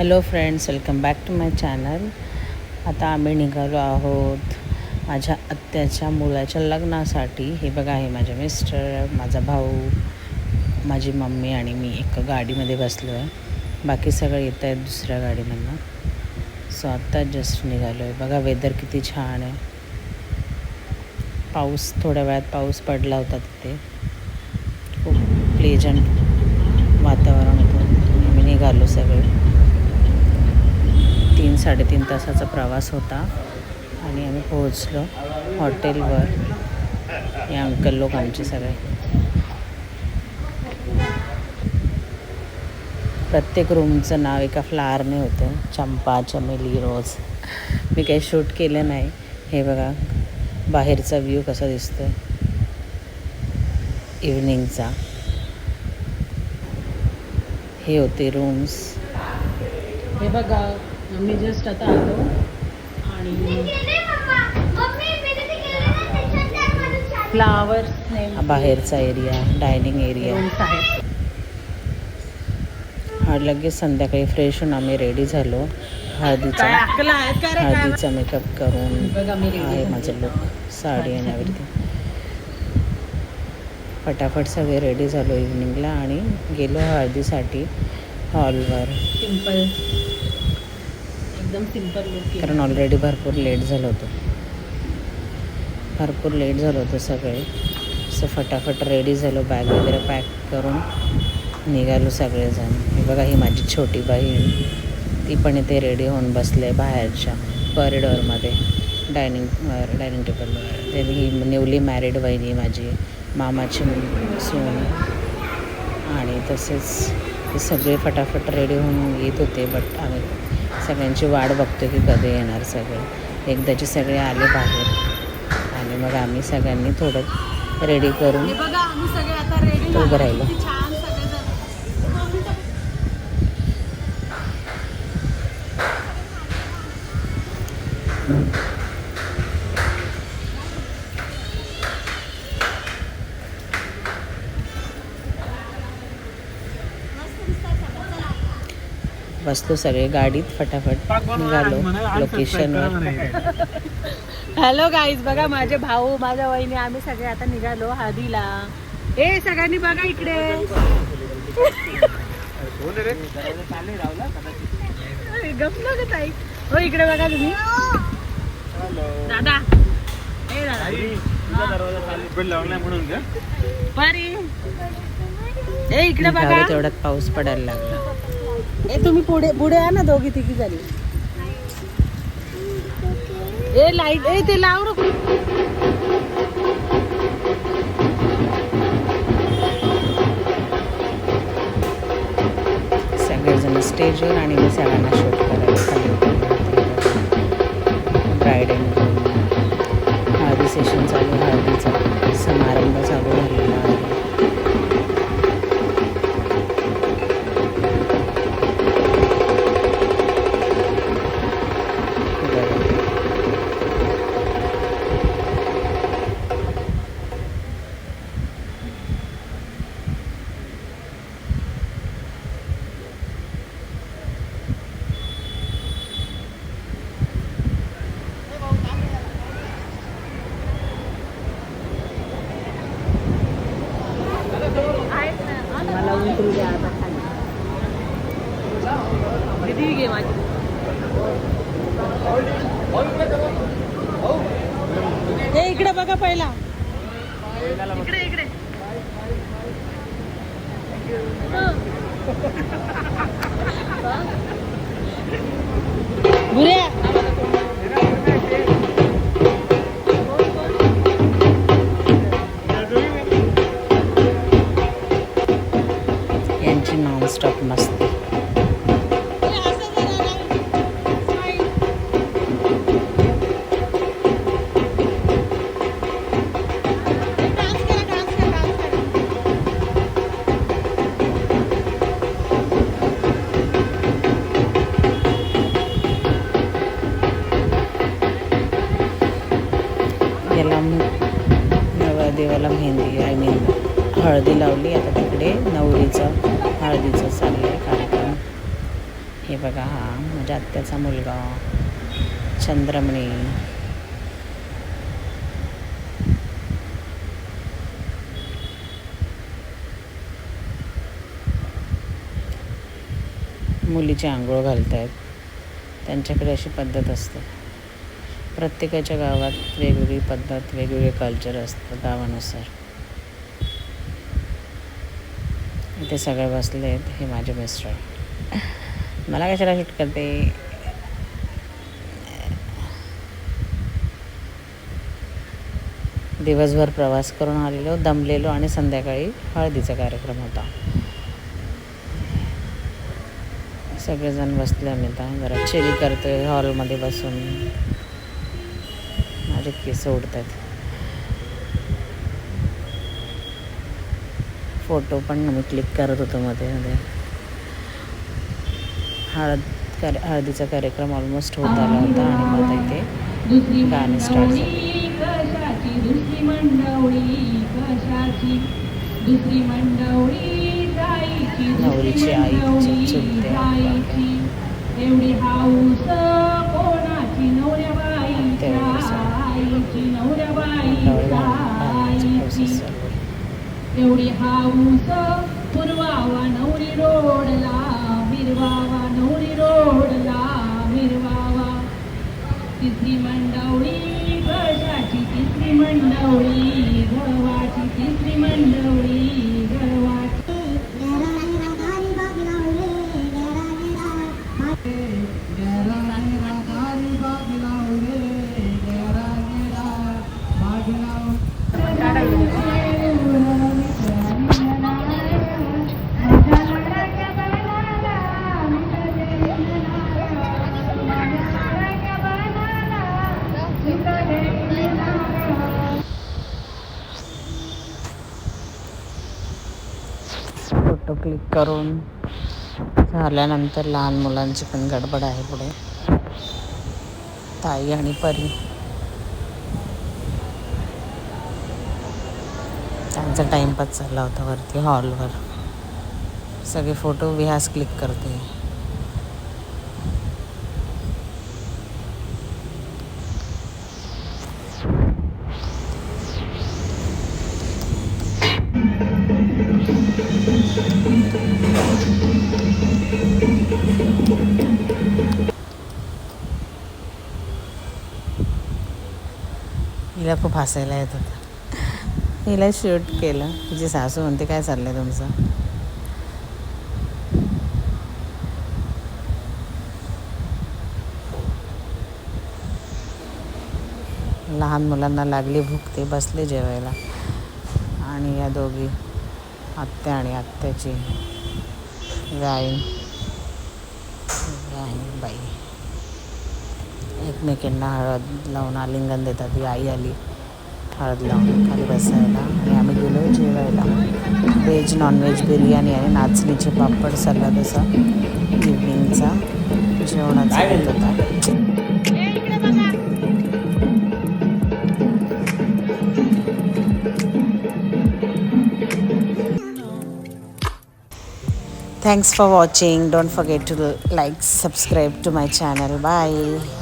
Hello friends welcome back to my channel आता आम्ही निघालो आहोत माझ्या आत्याच्या मुलाच्या लग्नासाठी. हे बघा आहे माझे मिस्टर माझा भाऊ माझी मम्मी आणि मी एका गाडीमध्ये बसलो आहे. बाकी सगळे येत आहेत दुसऱ्या गाडीमधनं. सो आत्ताच जस्ट निघालो आहे. बघा वेदर किती छान आहे. पाऊस थोड्या वेळात पाऊस पडला होता तिथे. खूप प्लेजंट वातावरण होतं. आम्ही निघालो सगळे. तीन साडेतीन तासाचा प्रवास होता. आणि आम्ही पोहोचलो हॉटेलवर. हे अंकल लोक आमचे सगळे. प्रत्येक रूमचं नाव एका फ्लावरने होतं. चंपा चमेली रोज मी काही शूट केलं नाही. हे बघा बाहेरचा व्ह्यू कसा दिसतोय. इव्हनिंगचा हे होते रूम्स हे बघा आम्ही जस्ट आता आलो आणि फ्लावर्स बाहेरचा एरिया डायनिंग एरिया हा लगेच संध्याकाळी फ्रेश होऊन आम्ही रेडी झालो. हळदीचा हळदीचा मेकअप करून. मी आहे. माझं लुक साडी आणि एव्हरीथिंग फटाफट सगळे रेडी झालो इव्हनिंगला आणि गेलो हळदीसाठी हॉलवर सिंपल एकदम सिंपल लुक कारण ऑलरेडी भरपूर लेट झालं होतं. भरपूर लेट झालं होतं सगळे. असं फटाफट रेडी झालो बॅग वगैरे पॅक करून निघालो सगळेजण. हे बघा ही माझी छोटी बहीण. ती पण इथे रेडी होऊन बसले बाहेरच्या कॉरिडॉरमध्ये डायनिंग डायनिंग टेबलवर ते ही न्यूली मॅरिड वहिनी माझी मामाची सून. आणि तसेच सगळे फटाफट रेडी होऊन येत होते बट आम्ही सगळ्यांची वाट बघतो की कधी येणार सगळे. एकदाचे सगळे आले बाहेर. आणि मग आम्ही सगळ्यांनी थोडं रेडी करून बघा आम्ही सगळे आता रेडी उभं राहिलो. बसलो सगळे गाडीत फटाफट. निघालो लोकेशनवर हॅलो गाईज बघा माझे भाऊ माझ्या वहिनी आम्ही सगळे आता निघालो हळदीला. ए सगळ्यांनी बघा इकडे. अरे, गप्प नको ताई. हो इकडे बघा तुम्ही. दादा. ए दादा. परी. ए इकडे बघा. तेवढ्यात पाऊस पडायला लागला. ए तुम्ही पुढे पुढे या ना दोघी तिघी झाली ए लाइट ए ते लाव नको सगळेजण स्टेजवर आणि मी सगळ्यांना शूट मला उतरू द्या आता खाली किती घे माझी इकडे बघा पहिला. इकडे इकडे. नॉनस्टॉप मस्ती. हे बघा हा माझ्या आत्याचा मुलगा. चंद्रमणी. मुलीची आंघोळ घालत आहेत त्यांच्याकडे अशी पद्धत असते. प्रत्येकाच्या गावात वेगवेगळी पद्धत वेगवेगळे कल्चर असतं गावानुसार. इथे सगळे बसले आहेत हे माझे मिस्टर मला कशाला शूट करते? दिवसभर प्रवास करून आलेलो दमलेलो आणि संध्याकाळी हळदीचा कार्यक्रम होता. सगळेजण बसले आम्ही आता जरा चिल करतोय हॉलमध्ये बसून. माझे केस उडतात फोटो पण मी क्लिक करत होतो मध्ये मध्ये. हळद कार्य हळदीचा कार्यक्रम ऑलमोस्ट होत आला होता आणि मग इथे गाणे स्टार्ट दुसरी मंडवळी नवरीची आई चुलते. एवढी हाऊस कोणाची? एवढी हाऊस पुरवावा नवरी रोडला मिरवावा नवरी रोडला मिरवावा. तिसरी मंडवळी कशाची तिसरी मंडवळी गवाची तिसरी मंडवळी. फोटो क्लिक करून झाल्यानंतर लहान मुलांची पण गडबड आहे पुढे. ताई आणि परी. त्यांचा टाइमपास चालला होता वरती हॉलवर सगळे फोटो विहास क्लिक करते तिला खूप हसायला येत होतं हिला शूट केलं. तिची सासू म्हणते काय चाललंय तुमचं? लहान मुलांना लागली भूक ते बसले जेवायला. आणि या दोघी आत्या आणि आत्याची गाई गाई बाई. एकमेकींना हळद लावून आलिंगन देतात ही आई आली हळद लावून खाली बसायला आणि आम्ही गेलो जेवायला व्हेज नॉनव्हेज बिर्याणी आणि नाचणीचे पापड सगळा तसा इव्हिनिंगचा जेवणाचा होत होता Thanks for watching. Don't forget to like, subscribe to my channel. Bye.